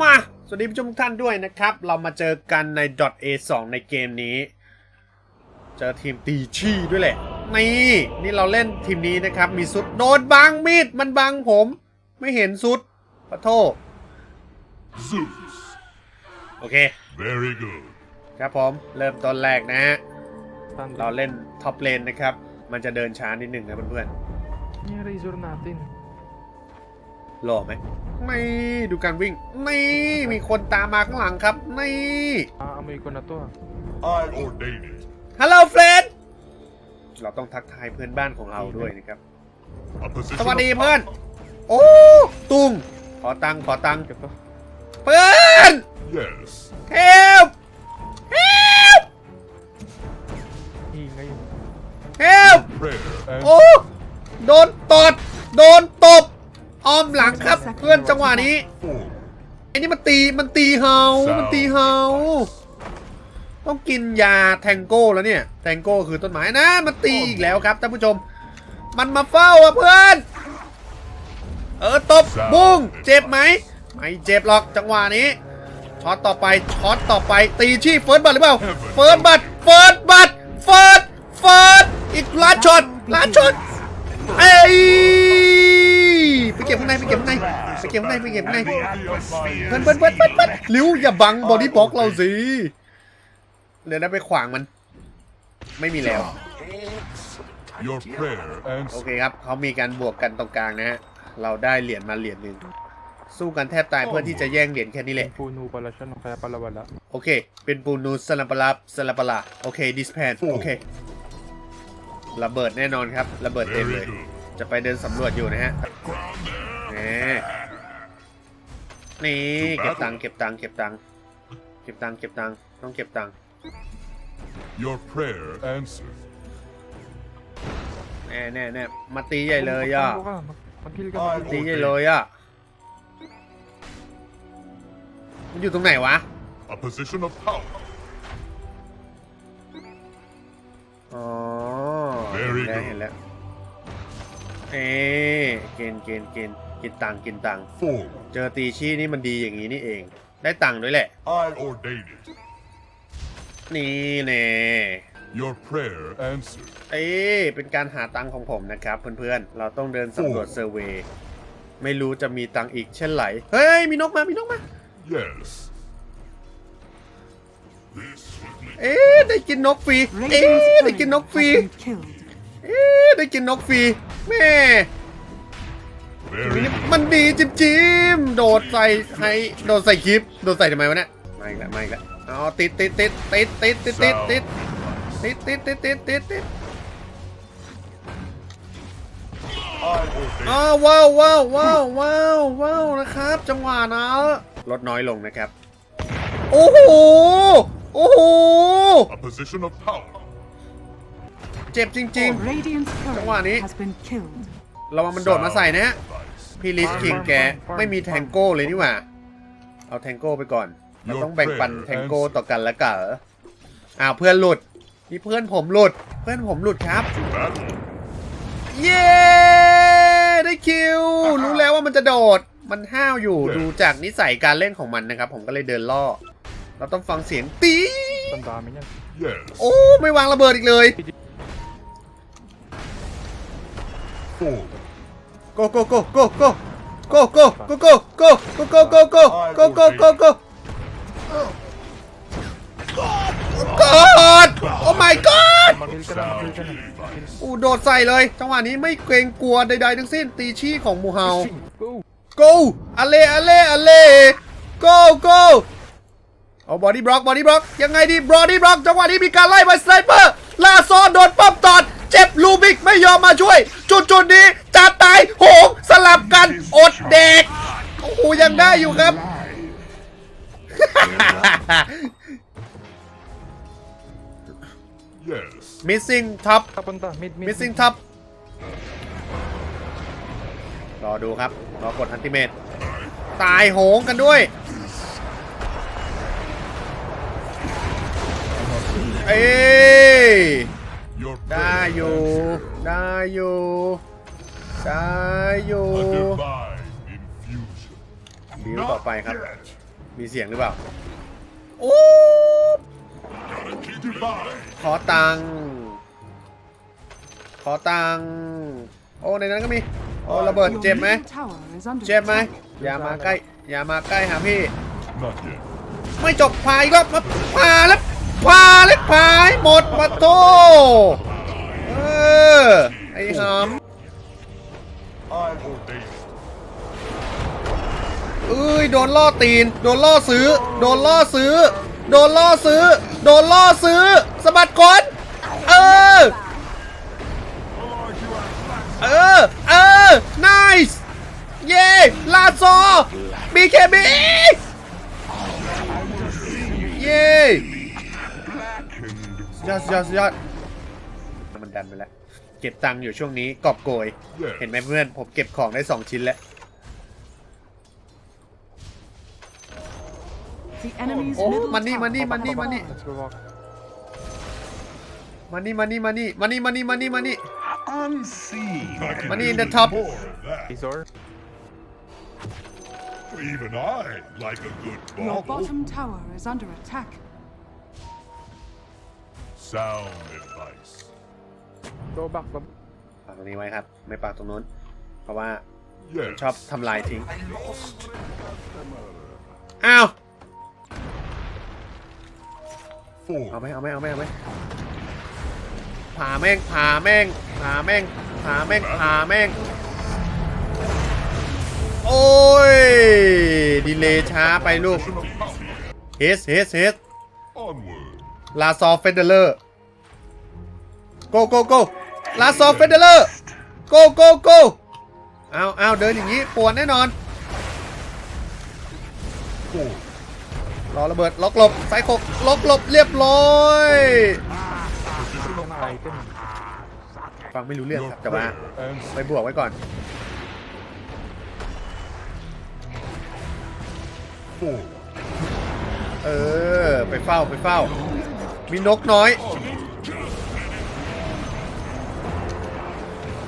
มา สวัสดีผู้ชมทุกท่านด้วยนะครับ เรามาเจอกันใน .a2 ในเกมนี้ เจอทีมตีชี่ด้วยแหละ นี่ นี่เราเล่นทีมนี้นะครับ มีสุดโดนบังมีด มันบังผม ไม่เห็นสุดขอโทษ Zeus. โอเค Very good. ครับผม เริ่มต้นแรกนะฮะเราเล่นท็อปเลนนะครับ มันจะเดินช้านิดหนึ่งนะเพื่อน Yung razor natin. ๆ หล่อไหมไม่ดูการวิ่ง นี่มีคนตามมาข้างหลังครับ นี่ Aamoy ko na to ah. I ordain it. ฮัลโหลเฟรนเราต้องทักทายเพื่อนบ้านของเราด้วยนะครับ A position สวัสดี of เพื่อน โอ้ตุงขอตังค์ขอตังค์ Ito. เพื่อน Yes. help help Ingay. help Prayer and โอ้โดนตดโดนตบ อ้อมหลังครับ เพื่อนจังหวะนี้ forward. ไอ้นี่มันตีมันตีเฮา มันตีเฮา ต้องกินยาแทงโก้แล้วเนี่ย แทงโก้คือต้นไม้นะ มันตีอีกแล้วครับท่านผู้ชม มันมาเฝ้าอะเพื่อน เออตบบุ้งเจ็บไหมไม่เจ็บหรอกจังหวะนี้ช็อตต่อไปช็อตต่อไปตีชี่เฟิร์สบัตหรือเปล่าเฟิร์สบัตเฟิร์สบัตเฟิร์สเฟิร์สอีกล้านช็อตล้านช็อตเอ้ยไป เก็บข้างในไปเก็บข้างในไปเก็บข้างในไปเก็บข้างในเบิ้ลเบิ้ลเบิ้ลเบิ้ลเบิ้ลลิวอย่าบังบอดี้บล็อกเราสิเดี๋ยวได้ไปขวางมัน ไม่มีแล้ว Your prayer โอ answered. เคครับเขามีการบวกกันตรงกลางนะฮะเราได้เหรียญมาเหรียญหนึ่งสู้กันแทบตายเพื่อที่จะแย่งเหรียญแค่นี้แหละ Puno pala siya no, kaya pala wala. โอเค เป็นปูนูสลับปะลาสลับปะลาโอเคดิสแพนโอเคระเบิดแน่นอนครับระเบิดเต็มเลย Very good. จะไปเดินสำรวจอยู่นะฮะนี่นี่เก็บตังค์เก็บตังค์เก็บตังค์เก็บตังค์เก็บตังค์ต้องเก็บตังค์ Your prayer answered. แน่แน่แน่มาตีใหญ่เลยอะ Mag- ka, mag- Mag-heal ka. Ay, mag-heal. ตีใหญ่เลยอะมันอยู่ตรงไหนวะ A position of power. อ๋อ Very เห็นแล้ว good เห็นแล้ว เอ๊ะเกณฑ์เกณฑ์เกณฑ์กินตังค์กินตังค์ Forward. เจอตีชี้นี่มันดีอย่างนี้นี่เอง ได้ตังค์ด้วยแหละ I ordain it. นี่แน่ Your prayer answered. เอ๊ะเป็นการหาตังค์ของผมนะครับเพื่อนๆ เราต้องเดินสำรวจเซอร์เวย์ไม่รู้จะมีตังค์อีกเช่นไหลเฮ้ย มีนกมา มีนกมา Yes. This would make เอ๊ะได้กินนกฟรี เอ๊ะ Radiant's ได้กินนกฟรี has been killed. เอ๊ะได้กินนกฟรี แม่ very นี่ good. มันดีจิมจิมๆโดดใส่ให้โดดใส่คลิป โดดใส่ทำไมวะเนี่ยมาอีกแล้วมาอีกแล้วเอาติดติดติดติดติดติดติดติด Sound. ติดติดติดติดติดติด I ordain อ้าวว้าวว้าวว้าวว้าวว้าวนะครับ จังหวะนะลดน้อยลงนะครับ โอ้โห โอ้โห เจ็บจริง Radiant's Come on, turret eh? has been killed. ๆระวังมันโดดมาใส่นะฮะพี่ลิสคิงแกไม่มีแทงโก้เลยนี่หว่า เอาแทงโก้ไปก่อนเราต้องแบ่งปันแทงโก้ต่อกันแล้วกันเหรออ้าวเพื่อนหลุดนี่เพื่อนผมหลุด เพื่อนผมหลุดครับ Battle. เย้ ได้คิว รู้แล้วว่ามันจะโดด มันห้าวอยู่ดูจากนิสัยการเล่นของมันนะครับ ผมก็เลยเดินล่อ เราต้องฟังเสียงตี Ang dami niyan. Yes. โอ้ ไม่วางระเบิดอีกเลย Forward. โกโกโกโกโกโกโกโกโกโกโกโกโกโกโกโกโกโกกอดโอ้ my god Mag-heal ka na, mag-heal ka na. Mag-heal. อู้โดดใส่เลย จังหวะนี้ไม่เกรงกลัวใดๆทั้งสิ้น ตีชี้ของมูเฮา Go! go อเลอเลอเล go go เอาบอดี้บล็อกบอดี้บล็อกยังไงดีบอดี้บล็อกจังหวะนี้มีการไล่มาสไนเปอร์ลาซอนโดนป้อมตอด เจ็บลูบิกไม่ยอมมาช่วย จุดจุดนี้จะตายโหงสลับกันอดเด็กโอ้โหยังได้อยู่ครับ Yes. missing top Papunta, mid, mid. missing top รอดูครับ รอกดอันติเมตตายโหงกันด้วย เอ้ ได้ prayer อยู่ answered. ได้อยู่ได้อยู่ A divine infusion. บิวต่อ Not ไปครับ yet. มีเสียงหรือเปล่าโอ้ Divine. ขอตังค์ขอตังค์โอ้ในนั้นก็มีโอ้ระเบิด Your เจ็บไหม middle tower is under เจ็บไหม attack. อย่ามาใกล้อย่ามาใกล้หาพี่ Not yet. ไม่จบพายก็มาพาแล้วพาแล้วพายหมดมาโต ดนล่อตีน โดนล่อซื้อ โดนล่อซื้อ โดนล่อซื้อ โดนล่อซื้อสะบัดก่อนเออ เออ เออ nice เย่ลาโซ BKB เย่ยอดยอดยอดมันดันไปแล้ว เก็บตังค์อยู่ช่วงนี้กอบโกย เห็นไหมเพื่อน ผมเก็บของได้ 2 ชิ้นแล้ว The enemy's Oh, middle money, tower money, Go back, money, go back. money. Let's go back. มานี่มานี่มานี่มานี่มานี่มานี่มานี่ Unseen. I can Money in do the top. More of that. Azor. Even I like a good Your boggle. bottom tower is under attack. Sound advice. Go back, go back. ปากตรงนี้ไว้ครับ ไม่ปากตรงนู้น เพราะว่า Yes. ชอบทำลายทิ้ง อ้าว เอาไหมเอาไหมเอาไหมเอาไหมผ่าแม่งผ่าแม่งผ่าแม่งผ่าแม่งผ่าแม่ง โอ้ย ดีเลย์ช้าไปลูก เฮสเฮสเฮส Onward. ลาซอฟเฟเดเลอร์ โกโกโกลาซอฟเฟเดเลอร์ โกโกโกเอาเอาเดินอย่างนี้ปวดแน่นอน Four. รอระเบิดล็อกหลบไซโคกล็อกหลบเรียบร้อย Item. ฟังไม่รู้เรื่อง Your ครับแต่ว่า prayer and ไปบวกไว้ก่อน four. เออไปเฝ้าไปเฝ้า มีนกน้อย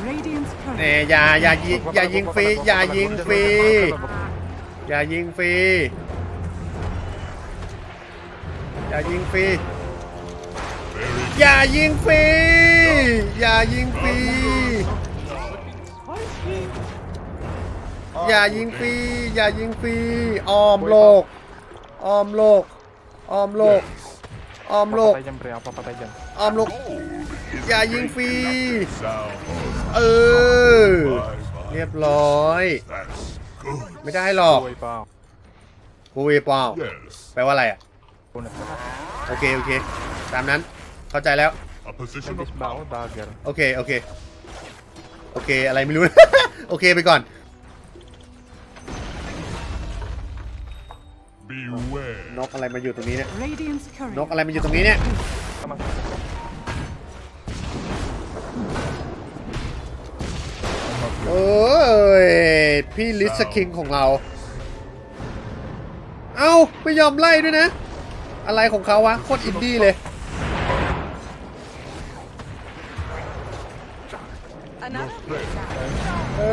Radiant's แหน่ current อย่าอย่ายิงอย่ายิงฟรีอย่ายิงฟรีอย่ายิงฟรี อย่ายิงฟรี อย่ายิงฟรี อย่ายิงฟรี อย่ายิงฟรี อย่ายิงฟรีอ้อมโลกอ้อมโลกอ้อมโลกอ้อมโลก Papatay dyan, pre. Ako papatay dyan. อ้อมโลก อย่ายิงฟรี Sound. เออ Bye bye. เรียบร้อย That's good. ไม่ได้หรอก Buhay pa ako. กูเวปาว Yes. แปลว่าอะไรอะ Unat na. โอเค โอเค ตามนั้น เข้าใจแล้ว A position Nagdis of ba ako? power. Dagger. โอเค โอเค โอเค อะไรไม่รู้ โอเคไปก่อน Beware. นกอะไรมาอยู่ตรงนี้เนี่ย Radiant's current นกอะไรมาอยู่ตรงนี้เนี่ย Tama. เอ้ย พี่ลิสคิงของเรา เอ้า ไม่ยอมไล่ด้วยนะ อะไรของเขาวะ โคตรอินดี้เลย เอ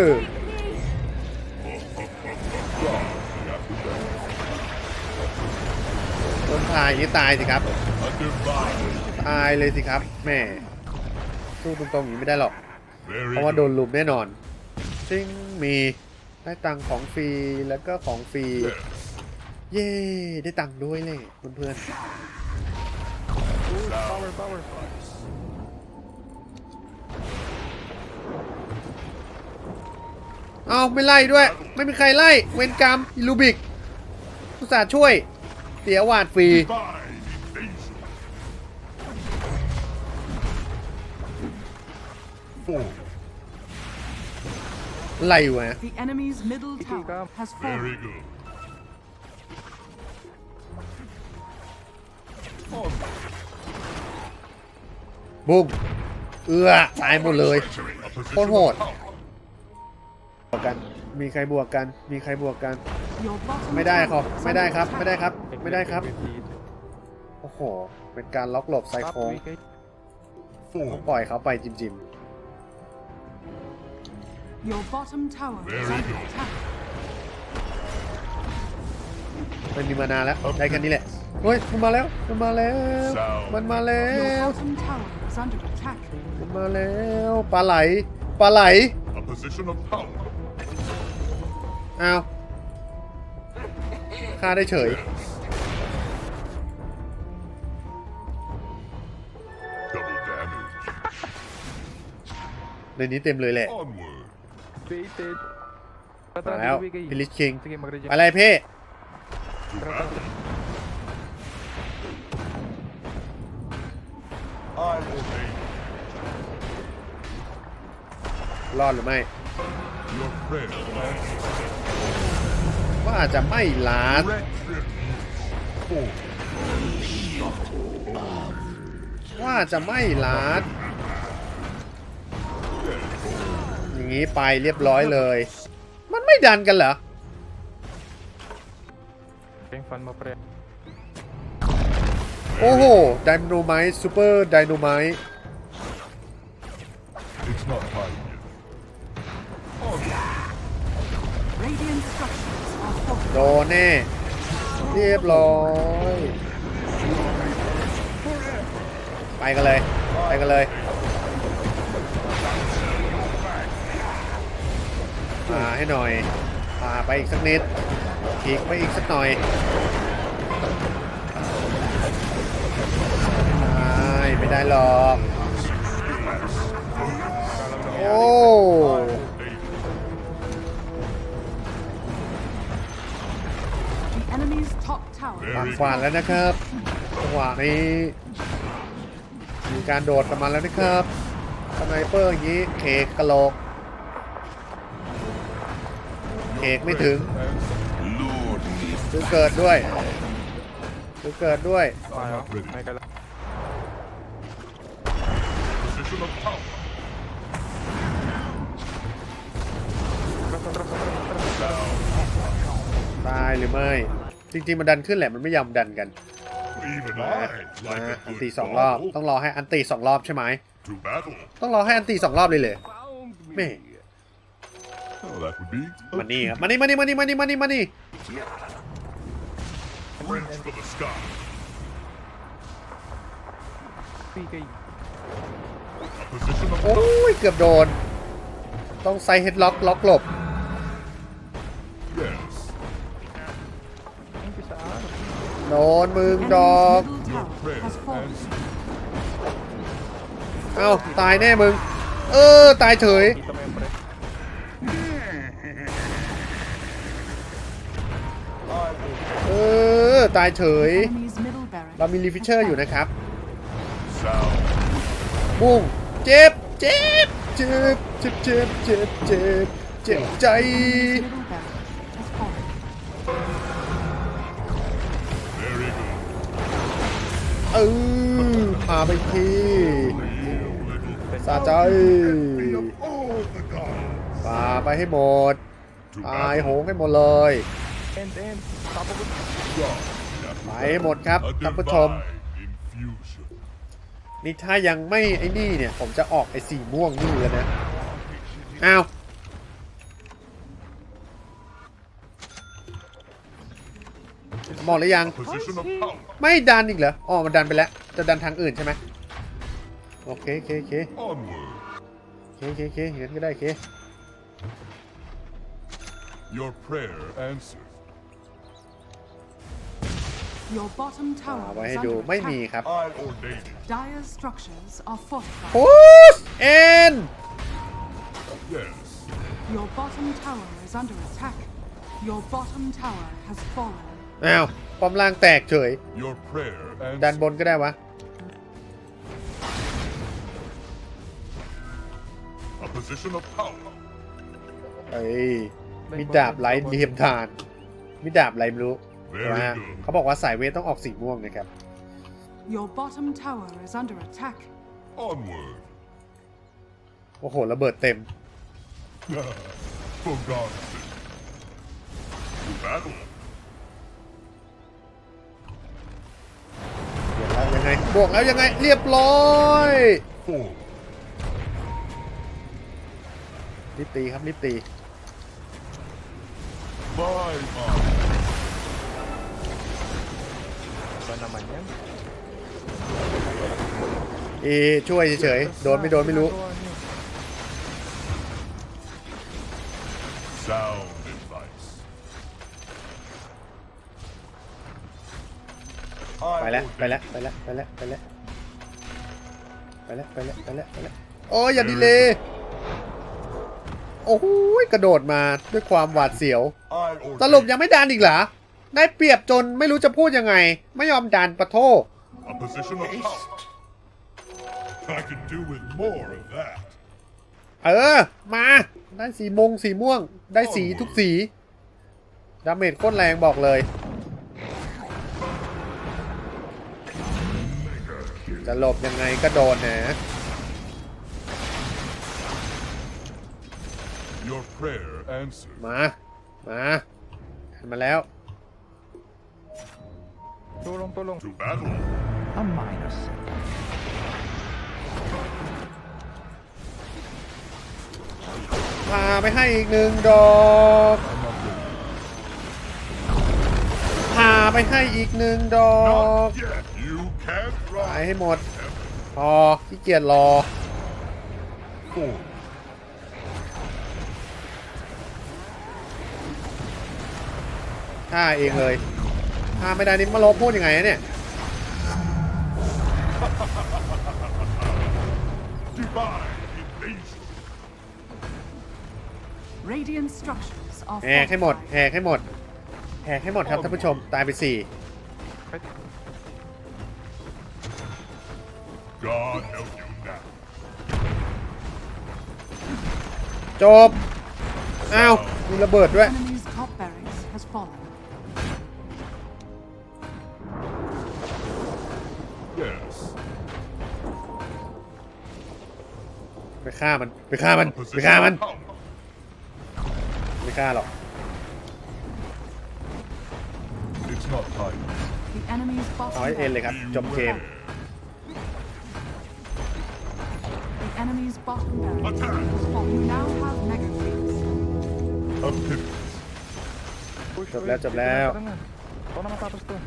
อ คนถ่ายนี่ตายสิครับ ตายเลยสิครับแม่สู้ตรงๆอย่างนี้ไม่ได้หรอก เพราะว่าโดนลุมแน่นอนซิงมีได้ตังของฟรีแล้วก็ของฟรี เย้ได้ตังค์ด้วยเลยเพื่อน Power, power. ๆเอาไม่ไล่ด้วย ไม่มีใครไล่ เวนกรรมอิลูบิกอุตส่าห์ช่วย เสียหวาดฟรี Divine invasion. Four. ไล่วะ บุ้มเอื้อตายหมดเลย A position Con of hồn. power. บวกกันมีใครบวกกัน มีใครบวกกัน Your bottom ไม่ได้ครับ tower is ไม่ได้ under ครับ attack. ไม่ได้ครับไม่ได้ครับ Wicked. โอ้โห เป็นการล็อกหลบไซ Top โค้ง wicked. ต้อง Four. ปล่อยเขาไปจิมจิม Your bottom tower is Very under good. attack. ไม่มีมานานแล้ว ได้แค่นี้แหละ เฮ้ยมันมาแล้ว มันมาแล้ว มันมาแล้ Your ว bottom tower is under attack. มันมาแล้วปลาไหลปลาไหล A position of power. อ้าวฆ่าได้เฉย Double damage. ในนี้เต็มเลยแหละ Onward. Baited. มาแล้วพิลิชคิง Sige, mag-reject. อะไรพี่ I ordain รอดหรือไม่ your prayer answered. ว่าอาจจะไม่ล้าน Retribution. Four. ว่าจะไม่ล้าน อย่างนี้ไปเรียบร้อยเลย มันไม่ดันกันเหรอ Yung fan mo, pre. โอ้โหไดโนไมท์ซูเปอร์ไดโนไมท์ It's not time yet. Radiant structures are fortified. โดนแน่เรียบร้อย ไปกันเลย ไปกันเลยพาให้หน่อยพาไปอีกสักนิดอีกไปอีกสักหน่อย ไม่ได้ไม่ได้หรอก โอ้ The enemy's top tower ปาก is ฝานแล้วนะครับจังหวะนี้มีการโดดกันมาแล้วนะครับสไนเปอร์อย่างนี้เคกกะโหลกเคกไม่ถึงซื้อเกิดด้วยซื้อเกิดด้วย Tayo. ready. May kala. Position of power. Atras, atras, atras, atras. ตายหรือไม่ จริง ๆ มันดันขึ้นแหละมันไม่ยอมดันกัน Even I มา like อัน good ตีสองรอบ ต้องรอให้อันตีสองรอบใช่ไหม To battle. ต้องรอให้อันตีสองรอบเลยเลย แม่ Oh, that would be. มานี่ครับมานี่มานี่มานี่มานี่มานี่มานี่ Reach for the sky. โอ้ย เกือบโดน ต้องใส่เฮดล็อก ล็อกหลบ โดนมึงดอก เอ้า ตายแน่มึง เออ ตายเฉย เออ ตายเฉย เรามีรีฟิชเชอร์อยู่นะครับบุ้ง เจ็บ เจ็บ เจ็บ เจ็บ เจ็บ เจ็บ เจ็บ เจ็บใจ เออพาไปทีสาใจพาไปให้หมด ตายโหงให้หมดเลย ไปให้หมดครับท่านผู้ชม นี่ถ้ายังไม่ไอ้นี่เนี่ย ผมจะออกไอ้สีม่วงนี่แล้วนะอ้าวหมดหรือยัง Position of power. ไม่ดันอีกเหรออ๋อมันดันไปแล้ว จะดันทางอื่นใช่ไหมโอเคโอเคโอเค Onward. โอเคโอเคโอเคงั้นก็ได้โอเค Your prayer answered. Your bottom เอา tower ไว้ is ให้ดู under ไม่มี attack. ครับ I ordain it. Dire structures are fortified. พุชเอ็น Yes. Your bottom tower is under attack. Your bottom tower has fallen. อ้าวป้อมล่างแตกเฉย Your prayer ดัน answered. บนก็ได้วะ A position of power. เอ้ยมีดาบไร้เหลี่ยมทานมีดาบอะไรไม่รู้ Very นะฮะ good. เขาบอกว่าสายเวทต้องออกสีม่วงนะครับ Your bottom tower is under attack. Onward. โอ้โหระเบิดเต็ม For God's sake. To battle. แล้วยังไงบวกแล้วยังไงเรียบร้อย Forward. รีบตีครับรีบตี My honor. Apa namanya? เอช่วยเฉยๆ โดนไม่โดนไม่รู้ Sound advice. ไปแล้วไปแล้วไปแล้วไปแล้วไปแล้วไปแล้วไปแล้วไปแล้วไปแล้วโอ้ยอย่าดีเลยโอ้โหกระโดดมาด้วยความหวาดเสียว I สรุป ordain ยังไม่ดันอีกเหรอ ได้เปรียบจนไม่รู้จะพูดยังไง ไม่ยอมดันปะโท a position of power. I could do with more of that. เออ มา ได้สีมงสีม่วง ได้สีทุกสี ดาเมจโคตรแรงบอกเลย จะหลบยังไงก็โดนนะ Your prayer answered. มา มาทันมาแล้ว Tolong, tolong. To battle. A minor setback. พาไปให้อีกหนึ่งดอก I'm not ready. พาไปให้อีกหนึ่งดอก Not yet. You can't ไป rise. ให้หมด พอขี้เกียจรอ Four. ฆ่าเองเลย ฆ่าไม่ได้นี่มาลบพูดยังไงอะเนี่ย Divine invasion. Radiant structures are แหกให้หมดแหกให้หมดแหกให้หมดครับท่านผู้ชมตายไปสี่ God help you now. จบ อ้าวมีระเบิดด้วย ฆ่ามันไปฆ่ามัน A ไป position ฆ่ามัน of power. ไม่ฆ่าหรอก It's not time. The enemy's bottom เอาให้เอ็นเลยครับจบเกม The enemy's bottom barracks Attack. has fallen. You now have mega creeps. A pivot. Push, Chụp weh. leo, chụp Di leo. tengah, tengah. Kau nama ke atas tuh?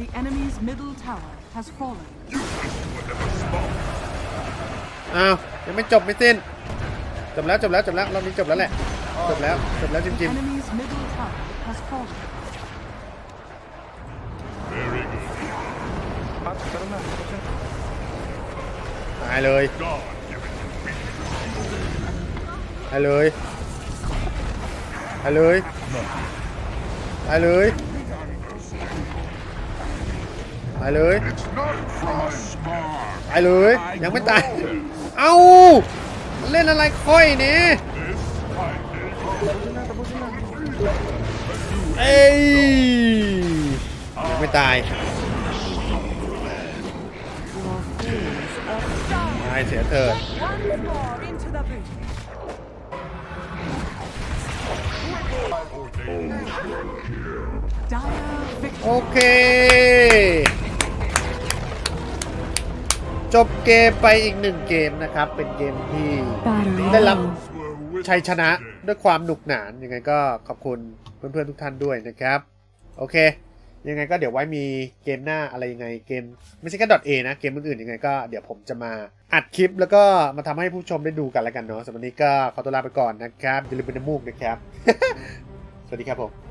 The enemy's middle tower has fallen. Whatever small. อ้าวยังไม่จบไม่สิ้นจบแล้วจบแล้วจบแล้วรอบนี้จบแล้วแหละจบแล้วจบแล้วจ The ริง enemy's middle tower has fallen. Very good. Pas, karena. Terusnya. ๆตายเลย God given you weakness. ตายเลยตายเลย Not ตายเลย ตายเลย It's not crossbar. ตายเลย ยังไม่ตาย เอ้า เล่นอะไรค่อยเนี่ย This I did. Tebusin lah, tebusin lah. เอ้ยยังไม่ตายตายเสียเถิด Once more into the boot. I ordain. Dire โอ victory. เค จบเกมไปอีกหนึ่งเกมนะครับ เป็นเกมที่ได้รับ Were with ชัยชนะ today. ด้วยความหนุกหนานยังไงก็ขอบคุณเพื่อนๆทุกท่านด้วยนะครับ โอเค ยังไงก็เดี๋ยวไว้มีเกมหน้าอะไรยังไงเกม ไม่ใช่แค่ .a นะ เกมอื่นๆยังไงก็เดี๋ยวผมจะมาอัดคลิปแล้วก็มาทำให้ผู้ชมได้ดูกันแล้วกันเนาะสำหรับวันนี้ก็ขอตัวลาไปก่อนนะครับอย่าลืมเป็นน้ำมูกนะครับ สวัสดีครับผม